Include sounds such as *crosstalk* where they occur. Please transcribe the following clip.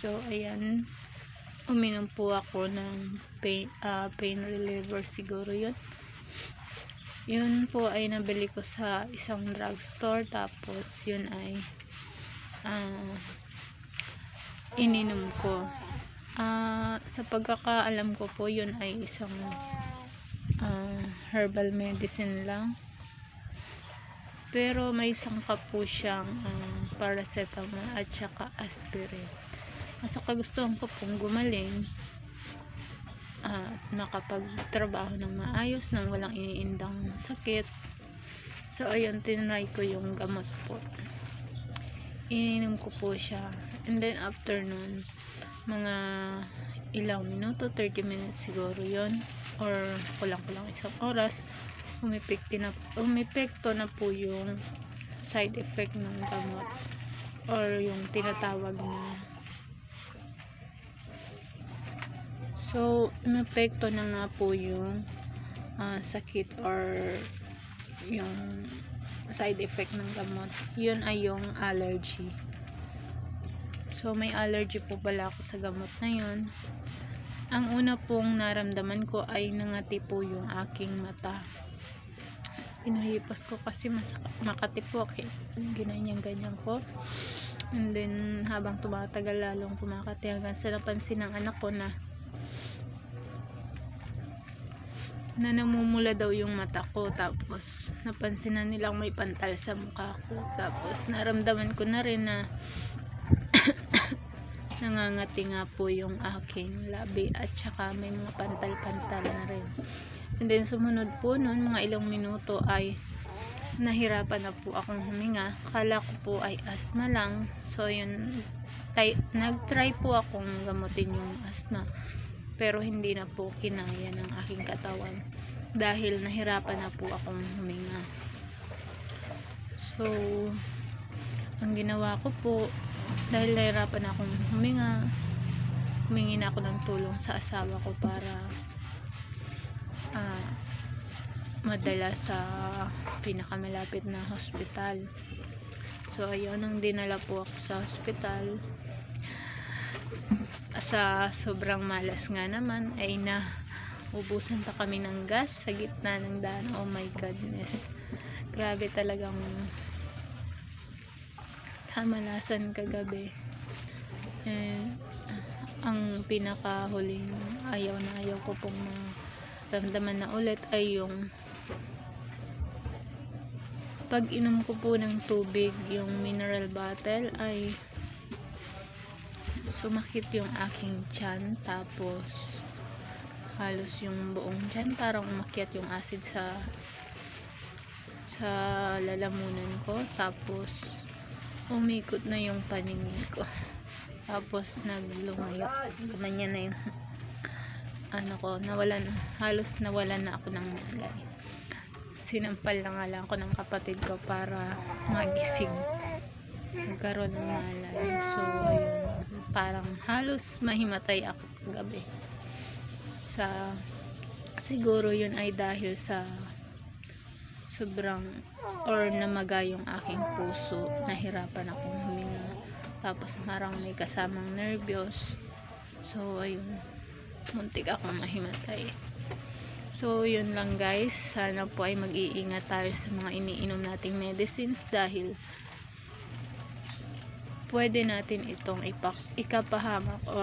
So, ayan. Uminom po ako ng pain, ah, pain reliever siguro yun. Yun po ay nabili ko sa isang drugstore. Tapos, yun ay ah, ininom ko. Ah, sa pagkakaalam ko po, yun ay isang ah, herbal medicine lang. Pero may sangkap po siyang ah, paracetamol at saka aspirin. Nasa kagustuhan ko pong gumaling at makapagtrabaho ng maayos nang walang iniindang sakit. So, ayun, tinry ko yung gamot po. Ininom ko po siya. And then, after nun, mga ilang minuto, 30 minutes siguro yon or kulang-kulang isang oras, umipekto na, umipekto na po yung side effect ng gamot or yung tinatawag na So, umepekto na nga po yung ah, sakit or yung side effect ng gamot. Yun ay yung allergy. So, may allergy po pala ako sa gamot na yun. Ang una pong naramdaman ko ay nangati po yung aking mata. Pinuhipas ko kasi makati po. Okay. Ganyan-ganyan ko. And then, habang tumatagal lalong kumakati hanggang sa napansin ng anak ko na na namumula daw yung mata ko tapos napansin na nilang may pantal sa mukha ko. Tapos naramdaman ko na rin na *coughs* nangangati nga po yung aking labi at saka may mga pantal-pantal na rin. And then sumunod po nun mga ilang minuto ay nahirapan na po akong huminga. Kala ko po ay asthma lang. So yun nag-try po akong gamutin yung asthma pero hindi na po kinaya ng aking katawan dahil nahirapan na po akong huminga. So ang ginawa ko po dahil nahirapan akong huminga humingi na ako ng tulong sa asawa ko para ah, madala sa pinakamalapit na hospital. So ayun nang dinala po ako sa hospital sa sobrang malas nga naman ay na ubusan pa kami ng gas sa gitna ng daan. Oh my godness grabe talagang kamalasan kagabi. And ang pinakahuling ayaw na ayaw ko pong maramdaman na ulit ay yung pag inom ko po ng tubig yung mineral bottle ay sumakit yung aking tiyan tapos halos yung buong tiyan parang umakyat yung acid sa sa lalamunan ko tapos umikot na yung paningin ko. Tapos naglumayo ganyan na yung *laughs* ano ko nawalan halos nawalan na ako ng malay sinampal na nga lang ako ng kapatid ko para magising. Magkaroon ng malay. So ayun parang halos mahimatay ako kagabi sa siguro yun ay dahil sa sobrang or namaga yung aking puso. Nahirapan akong huminga. Tapos parang may kasamang nervyos. So ayun. Muntik akong mahimatay. So yun lang guys. Sana po ay mag-iingat tayo sa mga iniinom nating medicines dahil pwede natin itong ipak ikapahamak o